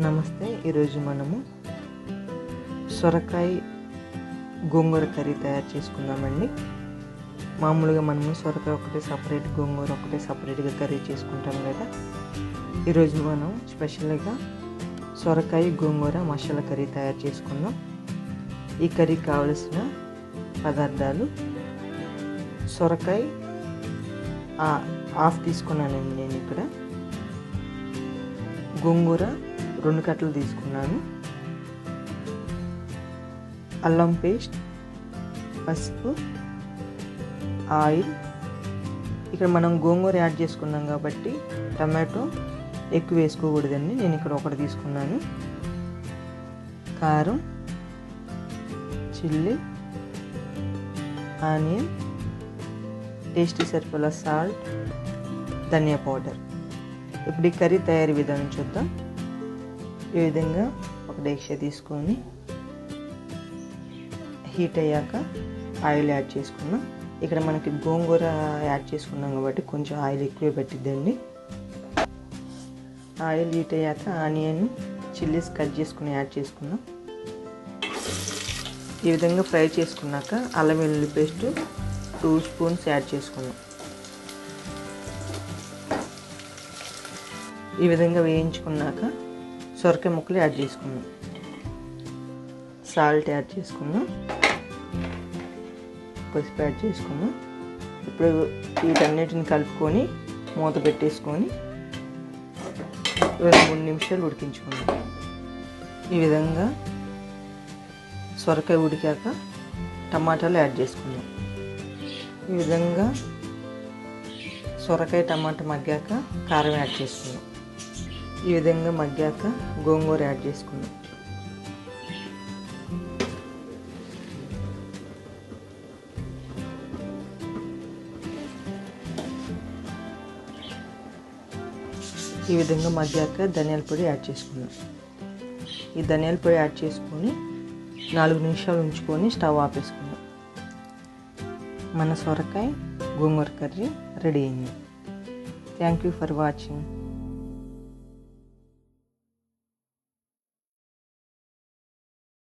నమస్తే ఈరోజు మనము సొరకాయ గోంగూర కర్రీ తయారు చేసుకుందామండి. మామూలుగా మనము సొరకాయ ఒకటే సపరేట్ గోంగూర ఒకటే సపరేట్గా కర్రీ చేసుకుంటాం కదా. ఈరోజు మనం స్పెషల్గా సొరకాయ గోంగూర మసాలా కర్రీ తయారు చేసుకుందాం. ఈ కర్రీ కావలసిన పదార్థాలు సొరకాయ హాఫ్ తీసుకున్నానండి నేను ఇక్కడ. గోంగూర రెండు కట్టలు తీసుకున్నాను. అల్లం పేస్ట్ పసుపు ఆయిల్. ఇక్కడ మనం గోంగూర యాడ్ చేసుకున్నాం కాబట్టి టమాటో ఎక్కువ వేసుకోకూడదండి నేను ఇక్కడ ఒకటి తీసుకున్నాను. కారం చిల్లీ ఆనియన్ టేస్టీ సరిపడా సాల్ట్ ధనియా పౌడర్. ఇప్పుడు ఈ కర్రీ తయారీ విధానం చూద్దాం. ఈ విధంగా ఒక డేక్ష తీసుకొని హీట్ అయ్యాక ఆయిల్ యాడ్ చేసుకున్నాం. ఇక్కడ మనకి గోంగూర యాడ్ చేసుకున్నాం కాబట్టి కొంచెం ఆయిల్ ఎక్కువ పెట్టిద్దండి. ఆయిల్ హీట్ అయ్యాక ఆనియన్ చిల్లీస్ కట్ చేసుకుని యాడ్ చేసుకున్నాం. ఈ విధంగా ఫ్రై చేసుకున్నాక అల్లం వెల్లుల్లి పేస్ట్ టూ స్పూన్స్ యాడ్ చేసుకున్నాం. ఈ విధంగా వేయించుకున్నాక సొరకాయ ముక్కలు యాడ్ చేసుకున్నాం సాల్ట్ యాడ్ చేసుకున్నాం పసుపు యాడ్ చేసుకున్నాం ఇప్పుడు వీటన్నిటిని కలుపుకొని మూత పెట్టేసుకొని రెండు మూడు నిమిషాలు ఉడికించుకున్నాం ఈ విధంగా సొరకాయ ఉడికాక టమాటాలు యాడ్ చేసుకున్నాం ఈ విధంగా సొరకాయ టమాటా మగ్గాక కారం యాడ్ చేసుకున్నాం ఈ విధంగా మగ్గాక గోంగూర యాడ్ చేసుకుందాం. ఈ విధంగా మగ్గాక ధనియాల పొడి యాడ్ చేసుకున్నాం ఈ ధనియాల పొడి యాడ్ చేసుకొని నాలుగు నిమిషాలు ఉంచుకొని స్టవ్ ఆపేసుకున్నాం మన సొరకాయ గోంగూర కర్రీ రెడీ అయింది. Thank you for watching